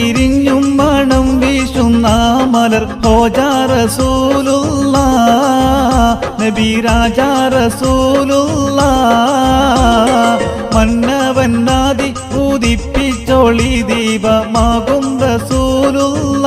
തിരിഞ്ഞും മണം വീശുന്ന മലർ ഹോജാ റസൂലുള്ള നബി രാജാ റസൂലുള്ള മന്നവന്നാതി ഉദിപ്പിച്ചോളി ദീപമാകും റസൂലുള്ള